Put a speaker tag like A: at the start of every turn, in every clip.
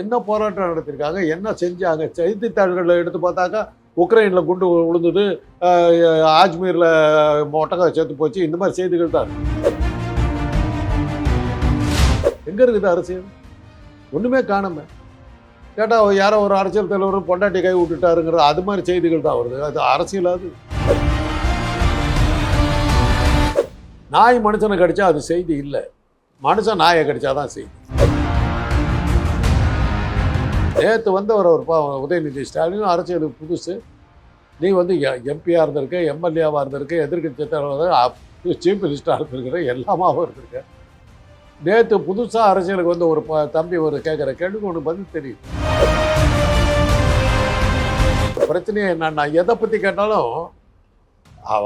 A: என்ன போராட்டம் நடத்தியிருக்காங்க என்ன செஞ்சாங்க? செய்தித்தாள்களில் எடுத்து பார்த்தாக்கா உக்ரைனில் குண்டு விழுந்தது ஆஜ்மீரில் ஒட்டகம் சேர்த்து போச்சு. இந்த மாதிரி செய்திகள் தான். எங்கே இருக்குது அரசியல்? ஒன்றுமே காணுமே. கேட்டால் யாரோ ஒரு அரசியல் தலைவர் பொண்டாட்டி கை விட்டுட்டாருங்கிறது அது மாதிரி செய்திகள் தான் வருது. அது அரசியல் அது? நாய் மனுஷனை கடிச்சா அது செய்தி இல்லை. மனுஷன் நாயை கடிச்சாதான் செய்தி. நேற்று வந்தவர் ஒரு பா உதயநிதி ஸ்டாலின் அரசியலுக்கு புதுசு. நீ வந்து எம்பியாக இருந்திருக்க எம்எல்ஏவாக இருந்திருக்க எதிர்கட்சி தலைவராக சீஃப் மினிஸ்டராக இருந்திருக்கிற எல்லாமாவும் இருந்திருக்க. நேற்று புதுசாக அரசியலுக்கு வந்து ஒரு ப தம்பி ஒரு கேட்குற கேள்விக்கு ஒன்று பதில் தெரியும் பிரச்சனையே என்னன்னா எதை பற்றி கேட்டாலும் அவ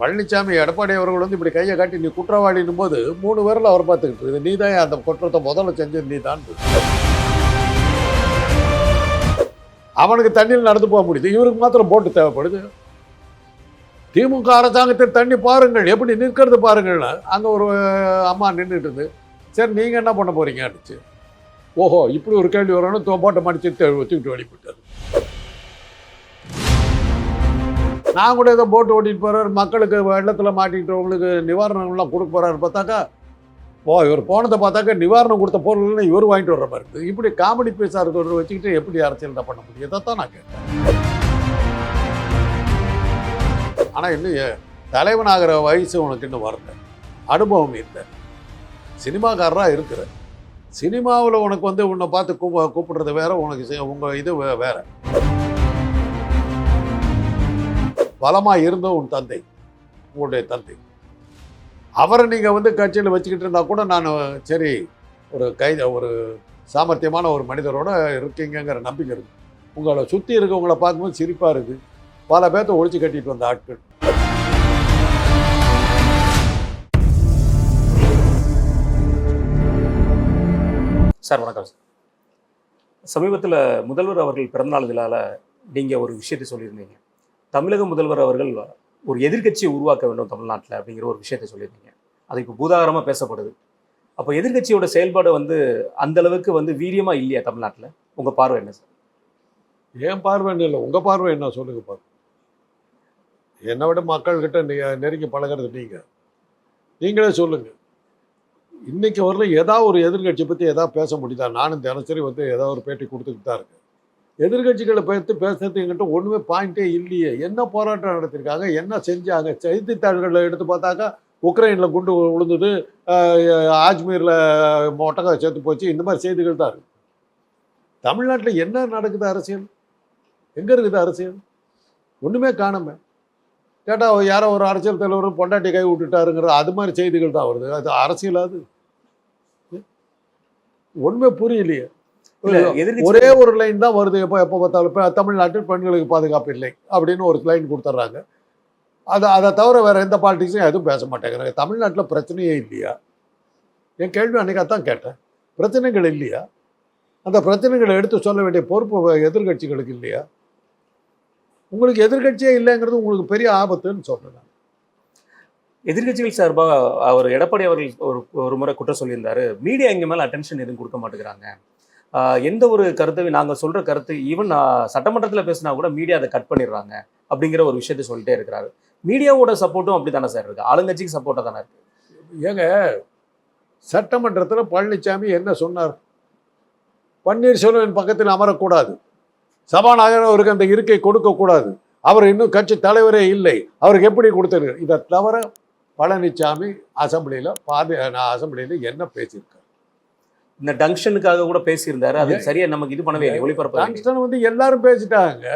A: பழனிசாமி எடப்பாடி அவர்கள் வந்து இப்படி கையை காட்டி நீ குற்றவாளின்னும் போது மூணு பேரில் அவர் பார்த்துக்கிட்டு இருக்குது. நீ தான் அந்த குற்றத்தை முதல்ல செஞ்சது நீ தான் அவனுக்கு தண்ணியில் நடந்து போக முடியுது. இவருக்கு மாத்திரம் போட்டு தேவைப்படுது. திமுக அரசாங்கத்தில் தண்ணி பாருங்கள். எப்படி நிற்கிறது பாருங்கள் அங்கே ஒரு அம்மா நின்றுட்டு இருந்து சரி நீங்கள் என்ன பண்ண போறீங்க? அடிச்சு. ஓஹோ இப்படி ஒரு கேள்வி வரணும் போட்டை மடிச்சு தூக்கிட்டு வெளிப்பட்டார். நான் கூட ஏதோ போட்டு ஓட்டிட்டு போறாரு. மக்களுக்கு வெள்ளத்தில் மாட்டிக்கிட்டவங்களுக்கு நிவாரணங்கள்லாம் கொடுக்க போறாரு. பார்த்தாக்கா போ இவர் போனதை பார்த்தாக்கா நிவாரணம் கொடுத்த பொருள்னு இவர் வாங்கிட்டு வர்ற மாதிரி இருக்குது. இப்படி காமெடி பீஸாக இருக்கிறத வச்சுக்கிட்டு எப்படி அரசியல் பண்ண முடியும்? இதைத்தான் நான் கேட்டேன். ஆனால் இன்னும் தலைவனாகிற வயசு உனக்கு இன்னும் வரல. அனுபவம் இல்லை. சினிமாக்காரராக இருக்கிற. சினிமாவில் உனக்கு வந்து உன்னை பார்த்து கூப்ப கூப்பிடுறது வேற உனக்கு உங்கள் இது வே- வேற. பலமாக இருந்த உன் தந்தை உங்களுடைய தந்தை. அவரை நீங்கள் வந்து கட்சியில் வச்சுக்கிட்டு இருந்தால் கூட நான் சரி ஒரு கை ஒரு சாமர்த்தியமான ஒரு மனிதரோட இருக்கீங்கங்கிற நம்பிக்கை இருக்கு. உங்களை சுற்றி இருக்கவங்கள பார்க்கும்போது சிரிப்பாக இருக்குது பல பேர்த்த ஒழிச்சு கட்டிட்டு வந்த ஆட்கள்.
B: சார் வணக்கம் சார். சமீபத்தில் முதல்வர் அவர்கள் பிறந்தநாள் விழாவில் நீங்கள் ஒரு விஷயத்தை சொல்லியிருந்தீங்க. தமிழக முதல்வர் அவர்கள் ஒரு எதிர்க்கட்சியை உருவாக்க வேண்டும் தமிழ்நாட்டில் அப்படிங்கிற ஒரு விஷயத்த சொல்லியிருந்தீங்க அது இப்போ பூதாகரமாக பேசப்படுது. அப்போ எதிர்க்கட்சியோட செயல்பாடு வந்து அந்த அளவுக்கு வந்து வீரியமாக இல்லையா தமிழ்நாட்டில்? உங்கள் பார்வை என்ன சார்?
A: ஏன் பார்வைன்னு இல்லை உங்கள் பார்வை என்ன சொல்லுங்க பாரு என்னை விட மக்கள்கிட்ட நீ- நெருங்கி பழகிறது நீங்கள் நீங்களே சொல்லுங்கள் இன்றைக்கி வரல ஏதாவது ஒரு எதிர்கட்சியை பற்றி ஏதாவது பேச முடியுதா? நானும் தினசரி வந்து ஏதாவது ஒரு பேட்டி கொடுத்துக்கிட்டு தான் இருக்கேன். எதிர்கட்சிகளை பற்றி பேசுறது எங்கிட்ட ஒன்றுமே பாயிண்டே இல்லையே. என்ன போராட்டம் நடத்திருக்காங்க? என்ன செஞ்சாங்க? செய்தித்தாள்களில் எடுத்து பார்த்தாக்கா உக்ரைனில் குண்டு விழுந்தது ஆஜ்மீரில் ஒட்டகம் செத்து போச்சு. இந்த மாதிரி செய்திகள் தான் இருக்கு. தமிழ்நாட்டில் என்ன நடக்குது அரசியல்? எங்கே இருக்குது அரசியல்? ஒன்றுமே காணாம. கேட்டால் யாரோ ஒரு அரசியல் தலைவர் பொண்டாட்டி கை விட்டுட்டாருங்கிற அது மாதிரி செய்திகள் தான் வருது. அது அரசியலாது ஒன்றுமே புரியலையே. ஒரே ஒரு லைன் தான் வருது. எப்போ எப்போ பார்த்தாலும். தமிழ்நாட்டில் பெண்களுக்கு பாதுகாப்பு இல்லை அப்படின்னு ஒரு லைன் கொடுத்துட்றாங்க. அதை அதை தவிர வேற எந்த பாலிட்டிக்ஸும் எதுவும் பேச மாட்டேங்கிறாங்க. தமிழ்நாட்டில் பிரச்சனையே இல்லையா? என் கேள்வி அன்னைக்கு அதான் கேட்டேன். பிரச்சனைகள் இல்லையா? அந்த பிரச்சனைகளை எடுத்து சொல்ல வேண்டிய பொறுப்பு எதிர்க்கட்சிகளுக்கு இல்லையா? உங்களுக்கு எதிர்க்கட்சியே இல்லைங்கிறது உங்களுக்கு பெரிய ஆபத்துன்னு சொல்றேன்
B: எதிர்க்கட்சிகள் சார்பாக அவர் எடப்பாடி அவர்கள் ஒரு ஒரு முறை குற்றம் சொல்லியிருந்தாரு. மீடியா எங்க மேலே அட்டென்ஷன் எதுவும் கொடுக்க மாட்டேங்கிறாங்க. எந்த ஒரு கருத்தை நாங்கள் சொல்கிற கருத்து ஈவன் சட்டமன்றத்தில் பேசினா கூட மீடியா அதை கட் பண்ணிடுறாங்க அப்படிங்கிற ஒரு விஷயத்தை சொல்லிட்டே இருக்கிறாரு. மீடியாவோட சப்போர்ட்டும் அப்படி தானே சார் இருக்குது ஆளுங்கட்சிக்கு சப்போர்ட்டாக தானே இருக்குது
A: ஏங்க சட்டமன்றத்தில் பழனிசாமி என்ன சொன்னார்? பன்னீர்செல்வன் பக்கத்தில் அமரக்கூடாது. சபாநாயகர் அவருக்கு அந்த இருக்கை கொடுக்கக்கூடாது அவர் இன்னும் கட்சி தலைவரே இல்லை. அவருக்கு எப்படி கொடுத்துருக்கு இதை தவிர பழனிசாமி அசம்பிளியில் பாதி நான் அசம்பிளியில் என்ன பேசியிருக்காரு?
B: இந்த டங்ஷனுக்காக கூட பேசியிருந்தாரு. அது சரியா நமக்கு இது பண்ணவே இல்லை ஒளிபரப்பு
A: டான்ஸ்டன் வந்து எல்லாரும் பேசிட்டாங்க.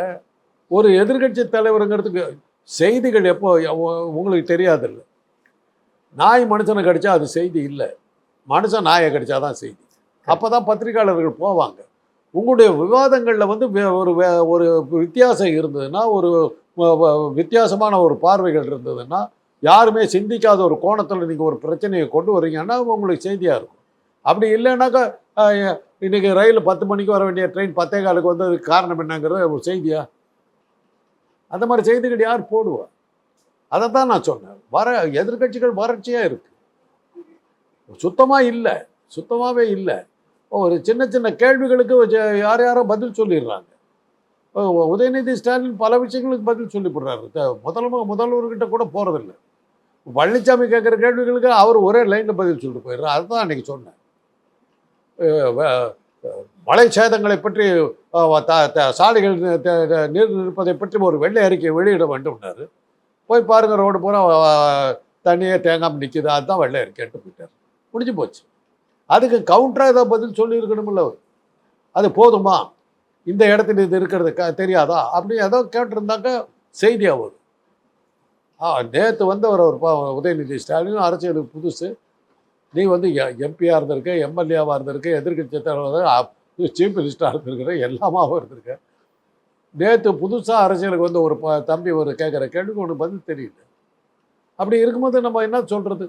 A: ஒரு எதிர்க்கட்சி தலைவருங்கிறதுக்கு செய்திகள் எப்போ உங்களுக்கு தெரியாதில்ல. நாய் மனுஷனை கடிச்சா அது செய்தி இல்லை. மனுஷன் நாயை கடிச்சாதான் செய்தி. அப்போ தான் பத்திரிகையாளர்கள் போவாங்க. உங்களுடைய விவாதங்களில் வந்து ஒரு ஒரு வித்தியாசம் இருந்ததுன்னா ஒரு வித்தியாசமான ஒரு பார்வைகள் இருந்ததுன்னா யாருமே சிந்திக்காத ஒரு கோணத்தில் நீங்கள் ஒரு பிரச்சனையை கொண்டு வரீங்கன்னா உங்களுக்கு செய்தியாக இருக்கும். அப்படி இல்லைன்னாக்கா இன்றைக்கி ரயில் பத்து மணிக்கு வர வேண்டிய ட்ரெயின் பத்தே காலுக்கு வந்து காரணம் என்னங்கிறது ஒரு செய்தியா? அந்த மாதிரி செய்திகள் யார் போடுவா? அதை தான் நான் சொன்னேன். வர எதிர்க்கட்சிகள் வறட்சியாக இருக்குது சுத்தமாக இல்லை. சுத்தமாகவே இல்லை. ஒரு சின்ன சின்ன கேள்விகளுக்கு யார் யாரோ பதில் சொல்லிடுறாங்க. உதயநிதி ஸ்டாலின் பல விஷயங்களுக்கு பதில் சொல்லி போடுறாரு. முதல்வ முதல்வர்கிட்ட கூட போகிறதில்ல பழனிசாமி கேட்குற கேள்விகளுக்கு அவர் ஒரே லைனில் பதில் சொல்லிட்டு போயிடுறாரு. அதுதான் அன்றைக்கி சொன்னேன். மலை மழை சேதங்களை பற்றி த- த- சாலைகள் நீர் நிற்பதை பற்றி ஒரு வெள்ளை அறிக்கை வெளியிட வேண்டும்னாரு போய் பாருங்கள் ரோடு பூரா தண்ணியே தேங்காமல் நிற்கிது அதுதான் வெள்ளை அறிக்கைன்ட்டு போயிட்டார். முடிஞ்சு போச்சு. அதுக்கு கவுண்டராக ஏதாவது பதில் சொல்லியிருக்கணும்ல அவர். அது போதுமா? இந்த இடத்துல இது இருக்கிறது க தெரியாதா? அப்படி ஏதோ கேட்டிருந்தாக்க செய்தியாக வரும் ஆ நேற்று வந்தவர் அவர் பா உதயநிதி ஸ்டாலின் அரசியலுக்கு புதுசு. நீ வந்து எம்பியாக இருந்திருக்க எம்எல்ஏவாக இருந்திருக்க எதிர்கட்சி தலைவர் சீஃப் மினிஸ்டராக இருந்திருக்கிற எல்லாமாவும் இருந்திருக்க. நேற்று புதுசாக அரசியலுக்கு வந்து ஒரு ப தம்பி ஒரு கேட்குற கேள்விக்கு ஒன்று பதில் தெரியல அப்படி இருக்கும்போது நம்ம என்ன சொல்கிறது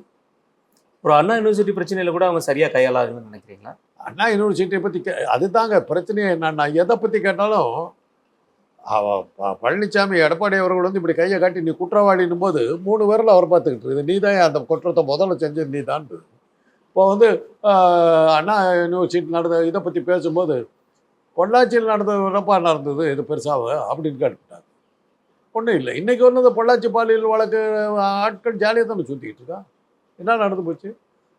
B: ஒரு அண்ணா யூனிவர்சிட்டி பிரச்சனையில கூட அவங்க சரியா கையாளாதுன்னு நினைக்கிறீங்களா?
A: அண்ணா யூனிவர்சிட்டியை பற்றி கே அதுதாங்க பிரச்சனையே என்னன்னா எதை பற்றி கேட்டாலும் பழனிசாமி எடப்பாடி அவர்கள் வந்து இப்படி கையை காட்டி நீ குற்றவாளின்னும் போது மூணு பேரில் அவர் பார்த்துக்கிட்டு இருக்குது. நீ தான் அந்த குற்றத்தை முதல்ல செஞ்சது நீ தான் இப்போ வந்து அண்ணா யூனிவர்சிட்டி நடந்த இதை பற்றி பேசும்போது பொள்ளாச்சியில் நடந்தது என்னப்பா நடந்தது இது பெருசாக அப்படின்னு கேட்டுட்டாங்க ஒன்றும் இல்லை. இன்றைக்கி ஒன்று இந்த பொள்ளாச்சி பாலியல் வழக்கு ஆட்கள் ஜாலியாக தானே சுற்றிக்கிட்டு இருக்கா? என்ன நடந்து போச்சு?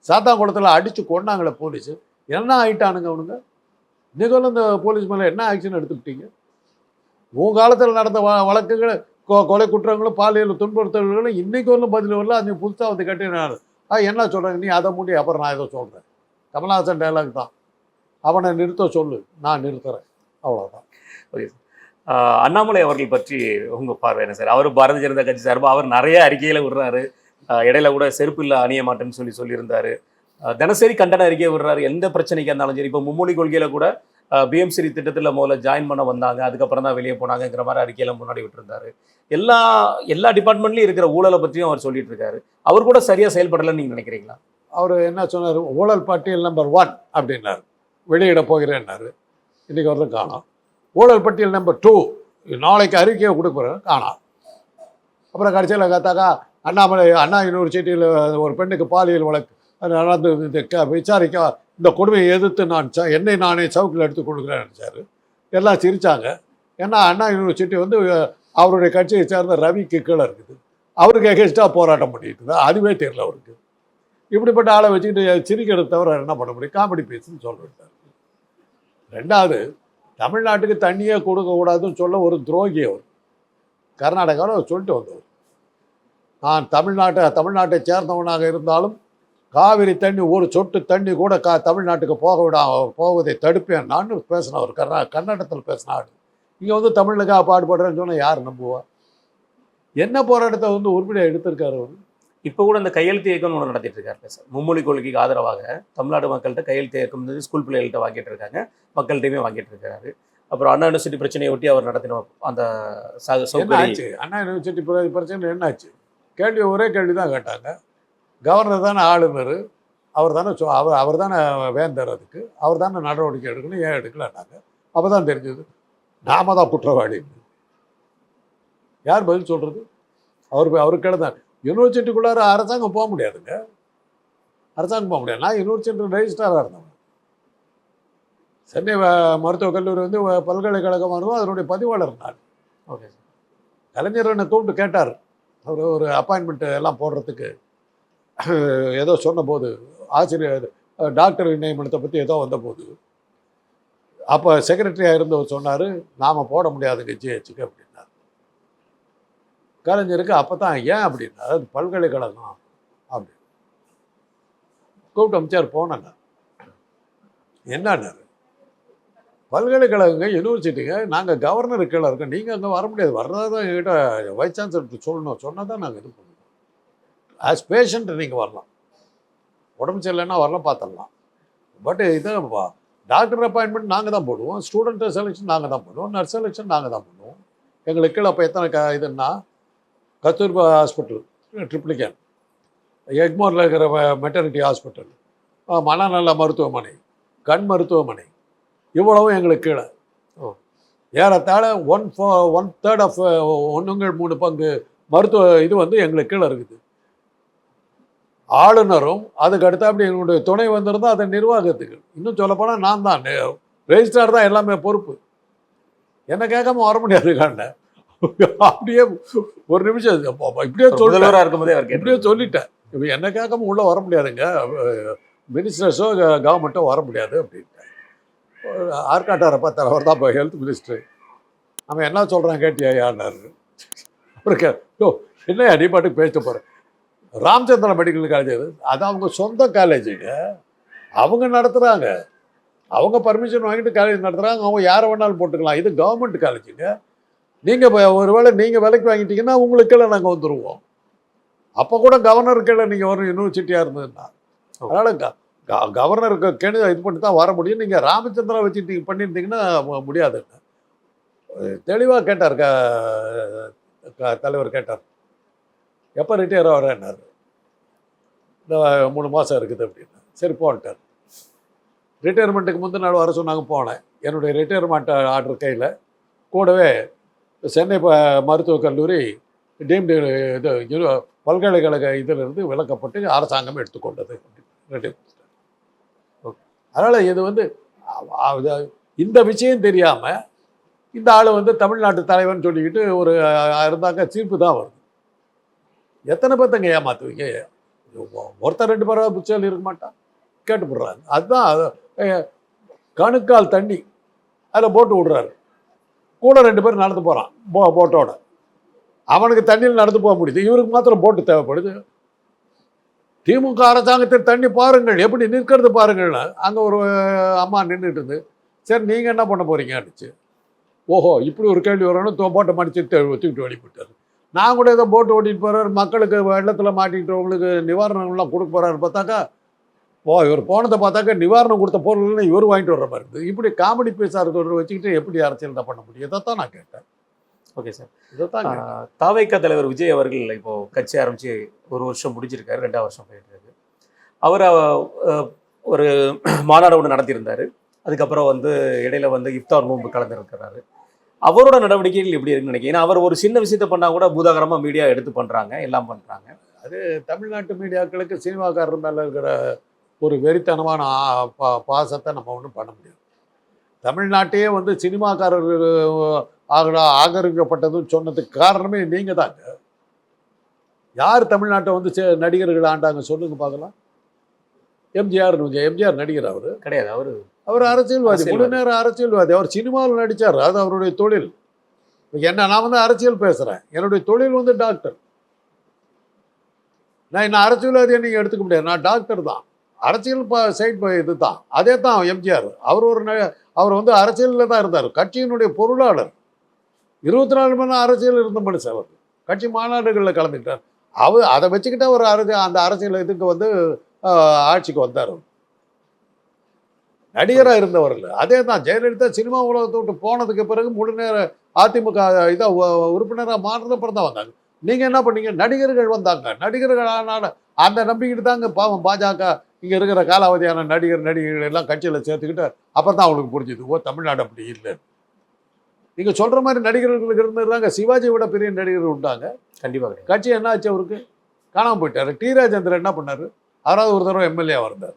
A: சாத்தாங்குளத்தில் அடித்து கொண்டாங்களே போலீஸு. என்ன ஆகிட்டானுங்க அவனுங்க? நீங்கள் இந்த போலீஸ் மேலே என்ன ஆக்ஷன் எடுத்துக்கிட்டீங்க? உன் காலத்தில் நடந்த வ வழக்குகள் கொ கொலை குற்றங்களும் பாலியல் துன்புறுத்தல்களும் இன்றைக்கி ஒன்றும் பதில் வரல. அது புதுசாக வந்து கட்டினாரு. ஆ என்ன சொல்கிறேன் நீ அதை மூடி அப்புறம் நான் இதை சொல்கிறேன் கமல்ஹாசன் டைலாக் தான். அவனை நிறுத்த சொல்லு. நான் நிறுத்துறேன். அவ்வளோதான்
B: ஓகே சார் அண்ணாமலை அவர்கள் பற்றி உங்க பார்வை என்ன சார் அவர் பாரதிய ஜனதா கட்சி சார்பா அவர் நிறைய அறிக்கையில் விடுறாரு. இடையில கூட செருப்பு இல்லை அணிய மாட்டேன்னு சொல்லி சொல்லியிருந்தாரு. தினசரி கண்டன அறிக்கையை விடுறாரு. எந்த பிரச்சனைக்கு இருந்தாலும் சரி இப்போ மும்மொழி கொள்கையில் கூட பிஎம்சி திட்டத்தில் முதல்ல ஜாயின் பண்ண வந்தாங்க. அதுக்கப்புறம் தான் வெளியே போனாங்கங்கிற மாதிரி அறிக்கையெல்லாம் முன்னாடி விட்டுருந்தாரு. எல்லா எல்லா டிபார்ட்மெண்ட்லையும் இருக்கிற ஊழலை பற்றியும் அவர் சொல்லிட்டு இருக்காரு. அவர் கூட சரியாக செயல்படலைன்னு நீங்கள் நினைக்கிறீங்களா?
A: அவர் என்ன சொன்னார்? ஊழல் பட்டியல் நம்பர் ஒன் அப்படின்னாரு. வெளியிட போகிறேன்னாரு. இன்றைக்கி வரலும் காணோம். ஊழல் பட்டியல் நம்பர் டூ நாளைக்கு அறிக்கையை கொடுக்குறேன் காணோம். அப்புறம் கடைசியில் காத்தாக்கா அண்ணாமலை அண்ணா யூனிவர்சிட்டியில் ஒரு பெண்ணுக்கு பாலியல் வழக்கு. நடந்து விசாரிக்க இந்த கொடுமையை எதிர்த்து நான் ச என்னை நானே சவுக்கில் எடுத்து கொடுக்குறேன்னு நினச்சாரு எல்லாம் சிரித்தாங்க ஏன்னா அண்ணா யூனிவர்சிட்டி வந்து அவருடைய கட்சியை சேர்ந்த ரவிக்கு கீழே இருக்குது. அவருக்கு எகென்ஸ்டாக போராட்டம் பண்ணிட்டு அதுவே தெரியல அவருக்கு. இப்படிப்பட்ட ஆளை வச்சுக்கிட்டு சிரிக்கிறத தவிர என்ன பண்ண முடியும்? காமெடி பேசுன்னு சொல்லிட்டார் ரெண்டாவது தமிழ்நாட்டுக்கு தண்ணியே கொடுக்கக்கூடாதுன்னு சொல்ல ஒரு துரோகி அவர். கர்நாடகாவில் அவர் சொல்லிட்டு வந்தவர். நான் தமிழ்நாட்டை தமிழ்நாட்டை சேர்ந்தவனாக இருந்தாலும் காவிரி தண்ணி ஒரு சொட்டு தண்ணி கூட கா தமிழ்நாட்டுக்கு போக விடா போவதை தடுப்பேன். நான் பேசினவர் கர்நா கர்நாடகத்தில் பேசினார் இங்கே வந்து தமிழுக்காக பாடுபடுறேன்னு சொன்னால் யார் நம்புவா? என்ன போராட்டத்தை வந்து உருப்படியாக எடுத்திருக்காரு அவர்?
B: இப்போ கூட இந்த கையெழுத்து இயக்கம்னு ஒன்று நடத்திட்டு இருக்காரு சார். மும்மொழி கொள்கைக்கு ஆதரவாக தமிழ்நாடு மக்கள்கிட்ட கையெழுத்து இயக்கம் ஸ்கூல் பிள்ளைகள்கிட்ட வாங்கிட்டு இருக்காங்க. மக்கள்கிட்டயுமே வாங்கிட்டு இருக்காரு. அப்புறம் அண்ணா யூனிவர்சிட்டி பிரச்சனையை ஒட்டி அவர் நடத்தின அந்த ச-
A: என்ன
B: சௌகரி
A: ஆச்சு? அண்ணா யூனிவர்சிட்டி பிர- பிரச்சனை என்ன கேள்வி ஒரே கேள்வி தான் கேட்டாங்க. கவர்னர் தானே ஆளுநர் அவர் தானே சொ அவர் அவர் தானே வேந்தர் அதுக்கு அவர் தானே நடவடிக்கை எடுக்கணும் ஏன் எடுக்கலன்னாங்க. அப்போ தான் தெரிஞ்சது நாம தான் குற்றவாளி. யார் பதில் சொல்கிறது அவர் அவருக்கு கிடந்தார் யூனிவர்சிட்டிக்குள்ளார அரசாங்கம் போக முடியாதுங்க. அரசாங்கம் போக முடியாது. நான் யூனிவர்சிட்டி ரெஜிஸ்ட்ராராக இருந்தேன் சென்னை மருத்துவக் கல்லூரி வந்து வ- பல்கலைக்கழகமாக இருந்தோம் அதனுடைய பதிவாளர் நான்.
B: Okay sir.
A: கலைஞர் என்னை கூப்பிட்டு கேட்டார். அவர் ஒரு அப்பாயின்மெண்ட் எல்லாம் போடுறதுக்கு. ஏதோ சொன்னபோது ஆசிரியர் டாக்டர் நியமனத்தை பற்றி ஏதோ வந்தபோது அப்போ செக்ரட்டரியாக இருந்தவர் சொன்னார் நாம் போட முடியாதுங்க ஜிஹெச்சுக்கு அப்படின்னார். கலைஞருக்கு அப்போ தான் ஏன் அப்படின்னா அது பல்கலைக்கழகம் அப்படி. கூப்பிட்டு அமைச்சார் போனேன் என்னன்னாரு? பல்கலைக்கழகங்க யூனிவர்சிட்டிங்க நாங்கள் கவர்னர் கீழே இருக்கோம் நீங்கள் அங்கே வர முடியாது. வர்றதா தான் எங்கிட்ட வைஸ் சான்சலர் சொல்லணும். சொன்னால் தான் நாங்கள் இது பண்ணுவோம். ஆஸ் பேஷண்ட் நீங்கள் வரலாம். உடம்பு சரியில்லைன்னா வரலாம் பார்த்துடலாம். பட் இது டாக்டர் அப்பாயின்மெண்ட் நாங்கள் தான் போடுவோம். ஸ்டூடெண்ட் செலெக்ஷன் நாங்கள் தான் பண்ணுவோம் நர்ஸ் செலெக்ஷன் நாங்கள் தான் பண்ணுவோம் எங்களுக்கு கீழே இப்போ எத்தனை க இதுன்னா கஸ்தூர்பா ஹாஸ்பிட்டல் ட்ரிப்ளிகேன் எக்மோரில் இருக்கிற மெட்டர்னிட்டி ஹாஸ்பிட்டல் மனநல மருத்துவமனை கண் மருத்துவமனை. இவ்வளவும் எங்களுக்கு கீழே.
B: ஓ.
A: ஏறத்தாழ ஒன் ஃபோ ஒன் தேர்ட் ஆஃப் ஒன்றுங்கள் மூணு பங்கு மருத்துவ இது வந்து எங்களுக்கு கீழே இருக்குது. ஆளுநரும் அதுக்கு அடுத்தாப்படி என்னுடைய துணை வந்திருந்தா அதை நிர்வாகத்துக்கு. இன்னும் சொல்லப்போனால் நான் தான். ரெஜிஸ்ட்ரார் தான் எல்லாமே பொறுப்பு. என்ன கேட்காம வர முடியாது காண்ட அப்படியே ஒரு நிமிஷம் இப்படியே சொல்லிட்டேன்.
B: முதல்வராக இருக்கும்போதே
A: இப்படியே சொல்லிட்டேன். இப்போ என்ன கேட்காம உள்ளே வர முடியாதுங்க. மினிஸ்டர்ஸோ கவர்மெண்ட்டோ வர முடியாது அப்படின்ட்டேன். ஆர்காட்டாரை பார்த்தார் அவர் தான் இப்போ ஹெல்த் மினிஸ்டர் அவன் என்ன சொல்கிறான் கேட்டியா யாருனாரு அப்புறம் கே யோ என்ன நீ பாட்டுக்கு பேசிட்டு போகிறேன் ராமச்சந்திரா மெடிக்கல் காலேஜ் அது. அவங்க சொந்த காலேஜுங்க அவங்க நடத்துகிறாங்க அவங்க பர்மிஷன் வாங்கிட்டு காலேஜ் நடத்துகிறாங்க அவங்க யாரை வேணாலும் போட்டுக்கலாம். இது கவர்மெண்ட் காலேஜுங்க நீங்கள் ஒருவேளை நீங்கள் விலைக்கு வாங்கிட்டீங்கன்னா உங்களுக்கு கீழே நாங்கள் வந்துடுவோம் அப்போ கூட கவர்னர் கீழே நீங்கள் வரும் யூனிவர்சிட்டியாக இருந்ததுன்னா அதனால் கவர்னருக்கு கீழே இது பண்ணி தான் வர முடியும். நீங்கள் ராமச்சந்திரா வச்சு நீங்கள் பண்ணியிருந்தீங்கன்னா மு- முடியாதுங்க தெளிவாக கேட்டார் க- தலைவர் கேட்டார். எப்போ ரிட்டையர் ஆகிறேன்னாரு. இந்த மூணு மாதம் இருக்குது அப்படின்னு சரி போன்ட்டார். ரிட்டையர்மெண்ட்டுக்கு முந்தின நாள் வர சொன்னாங்க போனேன். என்னுடைய ரிட்டையர்மெண்ட் ஆர்டர் கையில் கூடவே சென்னை மருத்துவக் கல்லூரி டீம்டு இது பல்கலைக்கழக இதிலிருந்து விளக்கப்பட்டு அரசாங்கம் எடுத்துக்கொண்டது ரிட்டையர் அதனால் இது வந்து இந்த விஷயம் தெரியாமல் இந்த ஆள் வந்து தமிழ்நாட்டு தலைவன் சொல்லிக்கிட்டு ஒரு இருந்தாக்க சீர்ப்பு தான் வருது. எத்தனை பேர்த்தங்க ஏமாத்துவீங்க? ஒருத்தர் ரெண்டு பேராக புச்சல் இருக்க மாட்டான். கேட்டு போடுறாங்க அதுதான் அது, கணுக்கால் தண்ணி அதில் போட்டு விடுறாரு. கூட ரெண்டு பேர் நடந்து போகிறான் போ போட்டோட. அவனுக்கு தண்ணியில் நடந்து போக முடியுது. இவருக்கு மாத்திரம் போட்டு தேவைப்படுது. திமுக அரசாங்கத்தில் தண்ணி பாருங்கள். எப்படி நிற்கிறது பாருங்கள்னு அங்கே ஒரு அம்மா நின்றுட்டு இருந்து சரி நீங்கள் என்ன பண்ண போறீங்கன்னுச்சு ஓஹோ இப்படி ஒரு கேள்வி வரணும். தோ போட்டை மடிச்சு தூக்கிட்டு வெளிப்பிட்டார். நான் கூட ஏதோ போட்டு ஓட்டிட்டு போகிறார் மக்களுக்கு வெள்ளத்தில் மாட்டிக்கிட்டவங்களுக்கு நிவாரணங்கள்லாம் கொடுக்க போகிறாரு பார்த்தாக்கா ஓ இவர் போனதை பார்த்தாக்கா நிவாரணம் கொடுத்த பொருள்லாம் இவர் வாங்கிட்டு வர்ற மாதிரி இருக்குது இப்படி காமெடி பேசாதவர் வச்சுக்கிட்டு எப்படி அரசியல் தான் பண்ண முடியும்? இதைத்தான் நான் கேட்டேன்.
B: ஓகே சார்
A: இதைத்தான்.
B: தாவைக்கா தலைவர் விஜய் அவர்கள் இப்போ கட்சி ஆரம்பிச்சு ஒரு வருஷம் முடிஞ்சிருக்காரு ரெண்டாவது வருஷம் போயிட்டு இருக்கு. அவர் ஒரு மாநாடு ஒன்று நடத்தியிருந்தாரு. அதுக்கப்புறம் வந்து இடையில வந்து இஃப்தார் நோன்பு கலந்துருக்கிறாரு. அவரோட நடவடிக்கைகள் எப்படி இருக்குன்னு நினைக்கிறேன். ஏன்னா அவர் ஒரு சின்ன விஷயத்த பண்ணால் கூட பூதாகரமாக மீடியா எடுத்து பண்ணுறாங்க எல்லாம் பண்ணுறாங்க அது
A: தமிழ்நாட்டு மீடியாக்களுக்கு சினிமாக்காரர் மேலே இருக்கிற ஒரு வெறித்தனமான பா- பாசத்தை நம்ம ஒன்றும் பண்ண முடியாது. தமிழ்நாட்டையே வந்து சினிமாக்காரர் ஆக ஆகரிக்கப்பட்டதும் சொன்னதுக்கு காரணமே நீங்கள் தாங்க யார் தமிழ்நாட்டை வந்து நடிகர்கள் ஆண்டாங்க சொல்லுங்க பார்க்கலாம். எம்ஜிஆர் எம்ஜிஆர் நடிகர் அவர்.
B: கிடையாது அவரு
A: அவர் அரசியல்வாதி முழு. நேரம் அரசியல்வாதி. அவர் சினிமாவில் நடித்தார் அது அவருடைய தொழில். என்ன நான் வந்து அரசியல் பேசுகிறேன் என்னுடைய தொழில் வந்து டாக்டர். நான் என்ன அரசியல்வாதியை நீங்கள் எடுத்துக்க முடியாது? நான் டாக்டர் தான். அரசியல் சைட் இது தான் அதே தான் எம்ஜிஆர். அவர் ஒரு அவர் வந்து அரசியலில் தான் இருந்தார். கட்சியினுடைய பொருளாளர். இருபத்தி நாலு மணி நேரம் அரசியல் இருந்த மனுஷன் அவர். கட்சி மாநாடுகளில் கலந்துக்கிட்டார். அவர் அதை வச்சுக்கிட்டு அவர் அரசியல் அந்த அரசியல் இதுக்கு வந்து ஆட்சிக்கு வந்தார். நடிகராக இருந்தவர் இல்லை. அதே தான் ஜெயலலிதா சினிமா உலகத்தை விட்டு போனதுக்கு பிறகு முழு நேர அதிமுக இதாக உறுப்பினராக மாறின அப்புறம் தான் வந்தாங்க. நீங்கள் என்ன பண்ணீங்க? நடிகர்கள் வந்தாங்க. நடிகர்கள் ஆனால அந்த நம்பிக்கிட்டு தாங்க பாவம் பாஜக இங்கே இருக்கிற காலாவதியான நடிகர் நடிகைகள் எல்லாம் கட்சியில் சேர்த்துக்கிட்டு அப்புறம் தான் அவங்களுக்கு புரிஞ்சுது ஓ தமிழ்நாடு அப்படி இல்லை. நீங்கள் சொல்கிற மாதிரி நடிகர்களுக்கு இருந்திருந்தாங்க சிவாஜி விட பெரிய நடிகர்கள் உண்டாங்க.
B: கண்டிப்பா கிடையாது.
A: கட்சி என்ன ஆச்சு அவருக்கு? காணாமல் போயிட்டாரு. டி. ராஜேந்திரன் என்ன பண்ணாரு? அவராவது ஒரு தடவை எம்எல்ஏ இருந்தார்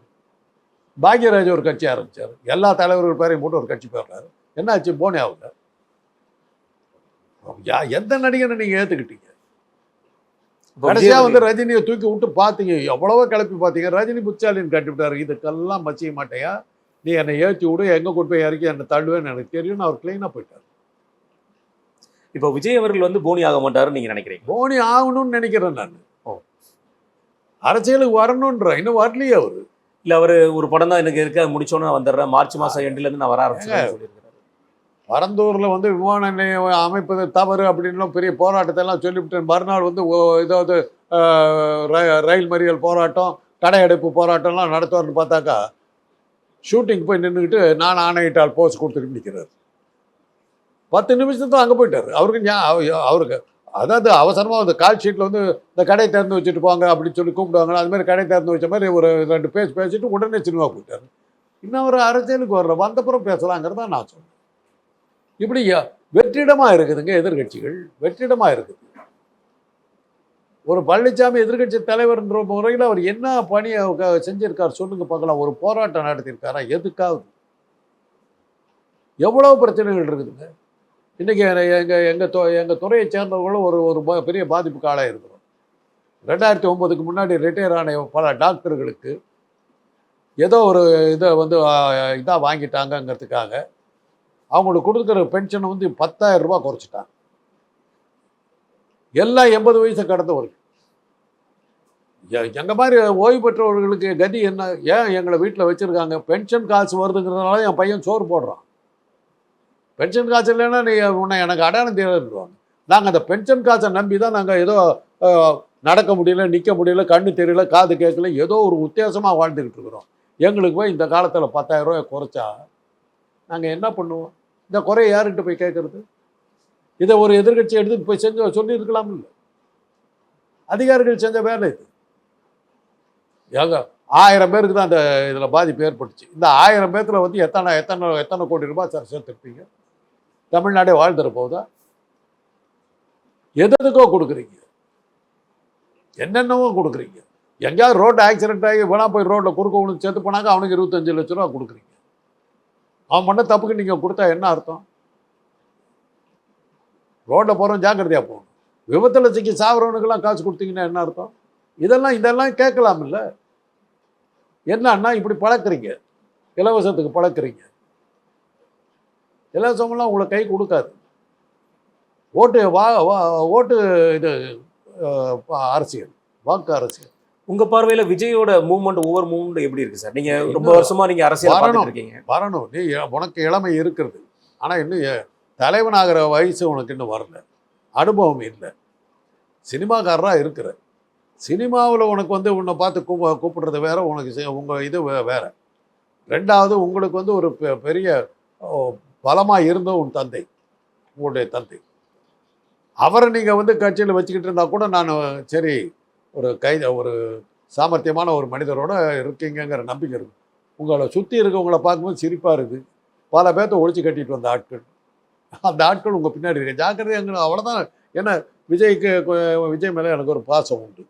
A: பாக்யராஜ் ஒரு கட்சி ஆரம்பிச்சார். எல்லா தலைவர்கள் பேரையும் போட்டு ஒரு கட்சி போடுறாரு. என்ன ஆச்சு போனே அவங்க யா எந்த நடிகரை நீங்க ஏத்துக்கிட்டீங்க?
B: இப்போ
A: கடைசியா
B: விஜய்
A: வந்து ரஜினியை தூக்கி விட்டு பார்த்தீங்க எவ்வளவோ கிளப்பி பார்த்தீங்க ரஜினி புச்சாலின்னு கட்டி விட்டாரு இதுக்கெல்லாம் மச்சிய மாட்டேயா? நீ என்னை ஏற்றி விடு. எங்க கொண்டு போய் இறக்கி என்னை தள்ளுவேன்னு எனக்கு தெரியும்னு அவர் கிளீனாக போயிட்டார்.
B: இப்போ விஜய் அவர்கள் வந்து போனி ஆக மாட்டாருன்னு நீங்க நினைக்கிறீங்க?
A: போனி ஆகணும்னு நினைக்கிறேன் நான். அரசியலுக்கு வரணுன்ற இன்னும் வரலையே அவரு.
B: இல்ல அவரு ஒரு படம் தான் எனக்கு இருக்கு அது முடிச்சோன்னு வந்துடுறேன். மார்ச் மாசம் எண்டுல இருந்து நான் வர ஆரம்பிச்சேன்
A: பரந்தூரில் வந்து விமான நிலையம் அமைப்பது தவறு அப்படின்லாம் பெரிய போராட்டத்தை எல்லாம் சொல்லிவிட்டு மறுநாள் வந்து ஏதாவது ரயில் மறியல் போராட்டம் கடையடைப்பு போராட்டம்லாம் நடத்துவார்னு பார்த்தாக்கா ஷூட்டிங் போய் நின்றுக்கிட்டு நான் ஆணையிட்டால் போஸ் கொடுத்துட்டு நிற்கிறார் பத்து நிமிஷத்துல அங்கே போயிட்டார். அவருக்கு அவருக்கு அதாவது அவசரமாக அந்த கால் ஷீட்டில் வந்து இந்த கடை திறந்து வச்சுட்டு போங்க அப்படின்னு சொல்லி கூப்பிடுவாங்க அது மாதிரி கடை திறந்து வச்ச மாதிரி ஒரு ரெண்டு பேஜ் பேசிட்டு உடனே சினிமா போயிட்டார் இன்னும் ஒரு அரசியலுக்கு வரல. வந்தப்புறம் பேசலாங்கிறத நான் சொன்னேன் இப்படி வெற்றிடமாக இருக்குதுங்க எதிர்க்கட்சிகள் வெற்றிடமாக இருக்குது. ஒரு பழனிசாமி எதிர்க்கட்சி தலைவர்ன்ற முறையில் அவர் என்ன பணியை செஞ்சிருக்கார் சொல்லுங்க பார்க்கலாம். ஒரு போராட்டம் நடத்தியிருக்காரா? எதுக்காவது. எவ்வளோ பிரச்சனைகள் இருக்குதுங்க? இன்றைக்கி எங்கள் எங்கள் தொ- எங்கள் துறையை சேர்ந்தவர்களும் ஒரு ஒரு பெரிய பாதிப்புக்கு ஆளாக இருக்கிறோம். ரெண்டாயிரத்தி ஒம்பதுக்கு முன்னாடி ரிட்டையர் ஆன பல டாக்டர்களுக்கு ஏதோ ஒரு இதை வந்து இதாக வாங்கிட்டாங்கங்கிறதுக்காக அவங்களுக்கு கொடுக்குற பென்ஷனை வந்து பத்தாயிரம் ரூபாய் குறைச்சிட்டாங்க. எல்லாம் எண்பது வயசை கடந்தவர்கள். எ- மாதிரி ஓய்வு பெற்றவர்களுக்கு கதி என்ன? ஏன் எங்களை வீட்டில் வச்சுருக்காங்க? பென்ஷன் காசு வருதுங்கிறதுனால என் பையன் சோறு போடுறான். பென்ஷன் காசு இல்லைன்னா நீ உன்னை எனக்கு அடையாளம் தெரியாதுவாங்க நாங்கள் அந்த பென்ஷன் காசை நம்பி தான் நாங்கள் ஏதோ நடக்க முடியல நிற்க முடியல கண்ணு தெரியல காது கேட்கல ஏதோ ஒரு உத்தேசமாக வாழ்ந்துக்கிட்டு இருக்கிறோம். எங்களுக்கு போய் இந்த காலத்தில் பத்தாயிரம் ரூபாய் குறைச்சா நாங்கள் என்ன பண்ணுவோம்? இந்த குறைய யாருக்கிட்ட போய் கேட்குறது? இதை ஒரு எதிர்கட்சி எடுத்து போய் செஞ்சு சொல்லியிருக்கலாம் இல்லை அதிகாரிகள் செஞ்ச வேலை இது. ஏங்க ஆயிரம் பேருக்கு தான் அந்த இதில் பாதிப்பு ஏற்பட்டுச்சு. இந்த ஆயிரம் பேர்த்தில் வந்து எத்தனை எத்தனை எத்தனை கோடி ரூபாய் சார் சேர்த்துருப்பீங்க? தமிழ்நாடே வாழ்ந்துட போகுதா எது எதுக்கோ கொடுக்குறீங்க. என்னென்னவோ கொடுக்குறீங்க. எங்கேயாவது ரோட்டு ஆக்சிடென்ட் ஆகி வேணா போய் ரோட்டில் குறுக்க உனக்கு செத்து போனாக்க அவனுக்கு இருபத்தஞ்சு லட்ச ரூபா கொடுக்குறீங்க. அவன் பண்ண தப்புக்கு நீங்கள் கொடுத்தா என்ன அர்த்தம்? ரோட்டில் போகிறோம் ஜாக்கிரதையாக போகணும். விபத்தில் சிக்கி சாவறவனுக்கெல்லாம் காசு கொடுத்தீங்கன்னா என்ன அர்த்தம்? இதெல்லாம் இதெல்லாம் கேட்கலாம் இல்லை என்னன்னா இப்படி பழக்கிறீங்க. இலவசத்துக்கு பழக்கிறீங்க. இலவசமெல்லாம் உங்களை கை கொடுக்காது. ஓட்டு வா வா- ஓட்டு இது அரசியல் வாக்கு அரசியல்.
B: உங்க பார்வையில விஜயோட மூவ்மெண்ட் ஒவ்வொரு மூவ்மெண்ட் எப்படி இருக்கு சார்? நீங்க ரொம்ப வருஷமா நீங்க அரசியல்
A: வரணும்.
B: இருக்கீங்க.
A: வரணும். நீ உனக்கு இளமை இருக்கிறது ஆனால் இன்னும் தலைவனாகிற வயசு உனக்கு இன்னும் வரல. அனுபவம் இல்லை. சினிமாக்காரராக இருக்கிற. சினிமாவில் உனக்கு வந்து உன்னை பார்த்து கூ கூப்பிடுறது வேற உனக்கு செ- உங்க இது வேற. ரெண்டாவது உங்களுக்கு வந்து ஒரு பெரிய பலமாக இருந்த உன் தந்தை உங்களுடைய தந்தை. அவரை நீங்கள் வந்து கட்சியில் வச்சுக்கிட்டு இருந்தால் கூட நான் சரி ஒரு கை ஒரு சாமர்த்தியமான ஒரு மனிதரோட இருக்கீங்கங்கிற நம்பிக்கை இருக்கும் உங்களை சுற்றி இருக்கவங்கள பார்க்கும்போது சிரிப்பாக இருக்குது பல பேர்த்த ஒழிச்சு கட்டிட்டு வந்த ஆட்கள். அந்த ஆட்கள் உங்கள் பின்னாடி இருக்கு. ஜாக்கிரதை அவ்வளோதான் ஏன்னா விஜய்க்கு விஜய் மேலே எனக்கு ஒரு பாசம் உண்டு.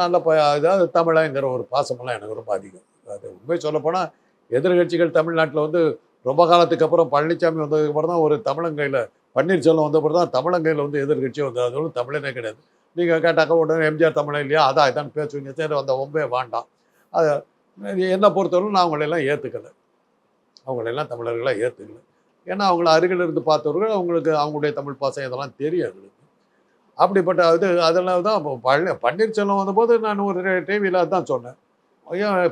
A: நல்ல ப அதாவது தமிழங்கிற ஒரு பாசமெல்லாம் எனக்கு ரொம்ப அதிகம். அது உண்மை சொல்லப்போனால் எதிர்கட்சிகள் தமிழ்நாட்டில் வந்து ரொம்ப காலத்துக்கு அப்புறம் பழனிசாமி வந்ததுக்கு அப்புறம் தான் ஒரு தமிழங்கையில் பன்னீர்செல்வம் வந்த அப்புறம் தான் தமிழங்கையில் வந்து எதிர்கட்சி வந்தது. அது ஒன்றும் தமிழனே கிடையாது. நீங்கள் கேட்டாக்க உடனே எம்ஜிஆர் தமிழன் இல்லையா? அதான் இதான் பேசுவீங்க சரி அந்த ஒம்பே வேண்டாம். அது என்னை பொறுத்தவரைக்கும் நான் அவங்களெல்லாம் ஏற்றுக்கலை அவங்களெல்லாம் தமிழர்களாக ஏற்றுக்கல ஏன்னா அவங்கள அருகில் இருந்து பார்த்தவர்கள் அவங்களுக்கு அவங்களுடைய தமிழ் பாசம் இதெல்லாம் தெரியும் அவங்களுக்கு அப்படிப்பட்ட இது அதெல்லாம் தான் இப்போ பழனி பன்னீர்செல்வம் வந்தபோது நான் ஒரு டிவியில் தான் சொன்னேன்.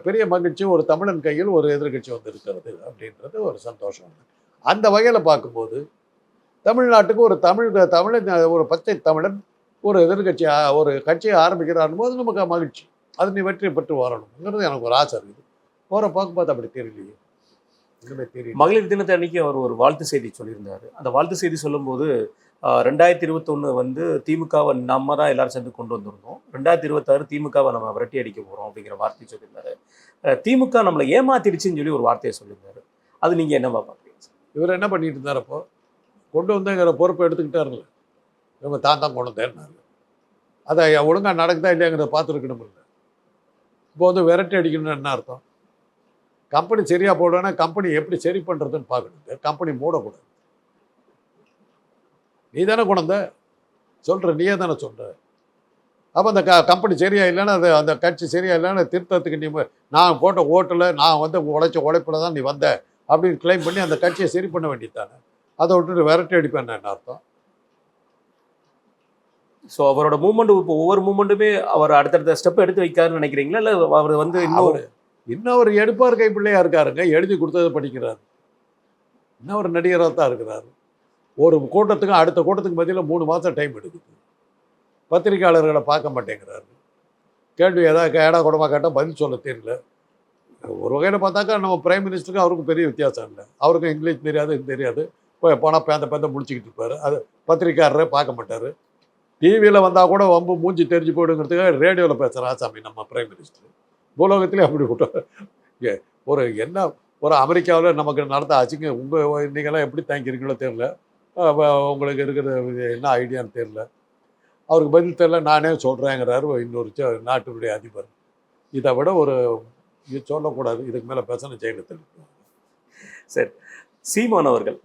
A: பெரிய மகிழ்ச்சி ஒரு தமிழன் கையில் ஒரு எதிர்க்கட்சி வந்து இருக்கிறது அப்படின்றது ஒரு சந்தோஷம். அந்த வகையில் பார்க்கும்போது தமிழ்நாட்டுக்கு ஒரு தமிழ் தமிழன் ஒரு பச்சை தமிழன் ஒரு எதிர்கட்சி ஒரு கட்சியை ஆரம்பிக்கிறான் போது நமக்கு மகிழ்ச்சி. அது நீ வெற்றி பெற்று வரணுங்கிறது எனக்கு ஒரு ஆசை இருக்குது. போகிற பார்க்க பார்த்து அப்படி தெரியலையே. இன்னுமே
B: மகளிர் தினத்தை அன்னைக்கு அவர் ஒரு வாழ்த்து செய்தி சொல்லியிருந்தார். அந்த வாழ்த்து செய்தி சொல்லும்போது ரெண்டாயிரத்தி இருபத்தொன்று வந்து திமுகவை நம்ம தான் எல்லாரும் சேர்ந்து கொண்டு வந்திருந்தோம். ரெண்டாயிரத்தி இருபத்தாறு திமுகவை நம்ம விரட்டி அடிக்க போகிறோம் அப்படிங்கிற வார்த்தை சொல்லியிருந்தாரு. திமுக நம்மளை ஏமாத்திடுச்சுன்னு சொல்லி ஒரு வார்த்தையை சொல்லியிருந்தாரு. அது நீங்கள் என்னவா பார்க்குறீங்க சார்?
A: இவர் என்ன பண்ணிட்டு இருந்தார் அப்போ? கொண்டு வந்தேங்கிற பொறுப்பை எடுத்துக்கிட்டாருல்ல. இவங்க தான் தான் கொண்டு வந்தேன்னாரு. அதை ஒழுங்காக நடக்குதா இல்லையாங்கிறத பார்த்துருக்கணும் இல்லை. இப்போ வந்து விரட்டி அடிக்கணும்னு என்ன அர்த்தம்? கம்பெனி சரியாக போடணும்னா கம்பெனி எப்படி சரி பண்ணுறதுன்னு பார்க்கணும். கம்பெனி மூடக்கூடாது. நீ தானே கொண்டு வந்த? சொல்கிற நீயே தானே சொல்கிற அப்போ அந்த க கம்பெனி சரியா இல்லைன்னா அது அந்த கட்சி சரியா இல்லைன்னா திருத்தத்துக்கு நீ நான் போட்ட ஓட்டில் நான் வந்து உழைச்ச உழைப்பில் தான் நீ வந்த அப்படின்னு கிளைம் பண்ணி அந்த கட்சியை சரி பண்ண வேண்டியது தானே அதை விட்டுட்டு விரட்டி அடிப்பேன் என்ன அர்த்தம்?
B: ஸோ அவரோட மூவ்மெண்ட் இப்போ ஒவ்வொரு மூவ்மெண்ட்டுமே அவர் அடுத்தடுத்த ஸ்டெப் எடுத்து வைக்காருன்னு நினைக்கிறீங்களா? இல்லை அவர் வந்து இன்னும்
A: அவர் இன்னும் ஒரு எடுப்பார் கைப்பிள்ளையா இருக்காருங்க. எழுதி கொடுத்ததை படிக்கிறார். இன்னும் ஒரு நடிகராக தான் இருக்கிறார். ஒரு கூட்டத்துக்கும் அடுத்த கூட்டத்துக்கு மத்தியில் மூணு மாதம் டைம் எடுக்குது. பத்திரிக்கையாளர்களை பார்க்க மாட்டேங்கிறாரு கேள்வி ஏதாவது ஏடா கூடமா கேட்டால் பதில் சொல்ல தெரியல. ஒரு வகையில் பார்த்தாக்கா நம்ம பிரைம் மினிஸ்டருக்கு அவருக்கும் பெரிய வித்தியாசம் இல்லை. அவருக்கும் இங்கிலீஷ் தெரியாது இது தெரியாது. போய் போனால் பேந்த பேந்த முடிச்சுக்கிட்டு இருப்பார். அது பத்திரிக்கையாளரே பார்க்க மாட்டார். டிவியில் வந்தால் கூட வம்பு மூஞ்சி தெரிஞ்சு போயிடுங்கிறதுக்காக ரேடியோவில் பேசுகிற ஆசாமி நம்ம பிரைம் மினிஸ்டர் பூலோகத்திலே அப்படி விட்டோம் ஏ, ஒரு என்ன ஒரு அமெரிக்காவில் நமக்கு நடந்த ஆச்சுங்க உங்கள் நீங்களாம் எப்படி தேங்கிருக்கீங்களோ தெரில உங்களுக்கு இருக்கிற என்ன ஐடியான்னு தெரில அவருக்கு பதில் தெரில நானே சொல்கிறேங்கிறாரு இன்னொரு நாட்டினுடைய அதிபர். இதை விட ஒரு இது சொல்லக்கூடாது இதுக்கு மேலே பேசணும் சரி.
B: சீமான் அவர்கள்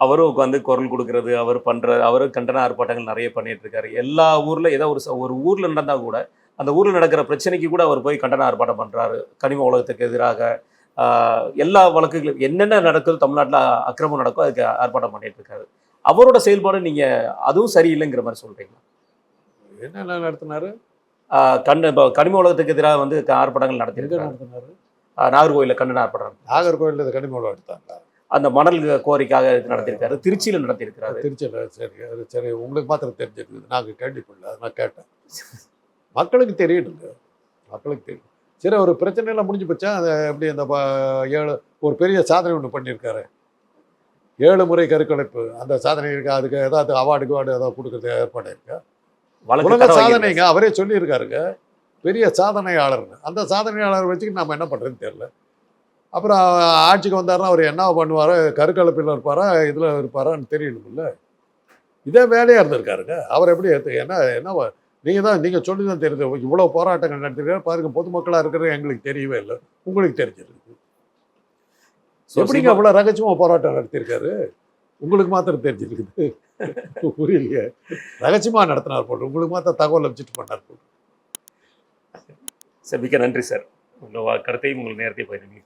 B: அவரும் உட்காந்து குரல் கொடுக்கறது அவர் பண்ணுற அவரும் கண்டன ஆர்ப்பாட்டங்கள் நிறைய பண்ணிட்டு இருக்காரு எல்லா ஊரில் ஏதோ ஒரு ச- ஒரு ஊரில் நடந்தால் கூட அந்த ஊரில் நடக்கிற பிரச்சனைக்கு கூட அவர் போய் கண்டன ஆர்ப்பாட்டம் பண்ணுறாரு கனிம உலகத்துக்கு எதிராக எல்லா வழக்குகளும் என்னென்ன நடக்குது தமிழ்நாட்டில் அக்கிரமம் நடக்கோ அதுக்கு ஆர்ப்பாட்டம் பண்ணிட்டு இருக்காரு அவரோட செயல்பாடு நீங்க அதுவும் சரியில்லைங்கிற மாதிரி சொல்றீங்க
A: என்னென்ன நடத்தினாரு?
B: கண்ண இப்போ கனிம உலகத்துக்கு எதிராக வந்து ஆர்ப்பாட்டங்கள்
A: எங்கே
B: நடத்திருக்காரு
A: நடத்தினாரு
B: நாகர்கோயிலில் கண்டன ஆர்ப்பாட்டம்
A: நாகர்கோவிலில் இது கனிமூலம் எடுத்தாங்க.
B: அந்த மணல் கோரிக்காக நடத்தியிருக்காரு. திருச்சியில நடத்தியிருக்காரு.
A: திருச்சியில் சரி அது சரி உங்களுக்கு மாத்திரம் தெரிஞ்சிருக்குது. நாங்கள் கேள்விப்படல அதை நான் கேட்டேன். மக்களுக்கு தெரியணுங்க மக்களுக்கு தெரியும் சரி ஒரு பிரச்சனையெல்லாம் முடிஞ்சு போச்சா? அது எப்படி அந்த ஏழு ஒரு பெரிய சாதனை ஒன்று பண்ணியிருக்காரு. ஏழு முறை கருக்கலைப்பு. அந்த சாதனை இருக்கு? அதுக்கு ஏதாவது அவார்டு அவார்டு ஏதாவது கொடுக்கறது ஏற்பாடு இருக்கா? உலக. சாதனைங்க. அவரே சொல்லியிருக்காருங்க. பெரிய சாதனையாளர்னு. அந்த சாதனையாளர் வச்சுக்கிட்டு நம்ம என்ன பண்ணுறதுன்னு தெரியல. அப்புறம் ஆட்சிக்கு வந்தாருன்னா அவர் என்ன பண்ணுவாரோ? கருக்கலைப்பில் இருப்பாரா? இதில் இருப்பாரான்னு தெரியணும்ல. இதே வேலையாக இருந்திருக்காருங்க. அவர் எப்படி ஏற்று என்ன என்ன நீங்கள் தான் நீங்கள் சொல்லி தான் தெரியுது. இவ்வளோ போராட்டங்கள் நடத்திருக்காரு. பாருங்க பொதுமக்களாக இருக்கிறது எங்களுக்கு தெரியவே இல்லை. உங்களுக்கு தெரிஞ்சிருக்கு. எப்படிங்க அவ்வளோ ரகசியமாக போராட்டம் நடத்தியிருக்காரு? உங்களுக்கு மாத்திரம் தெரிஞ்சிருக்குது. புரியலையே. ரகசியமாக நடத்தினார் போட்டு உங்களுக்கு மாத்திரம் தகவல் வச்சுட்டு பண்ணார் போட்டு
B: சார் மிக்க நன்றி சார். உங்கள் கருத்தையும் உங்கள் நேரத்தையும் போயிருந்தீங்க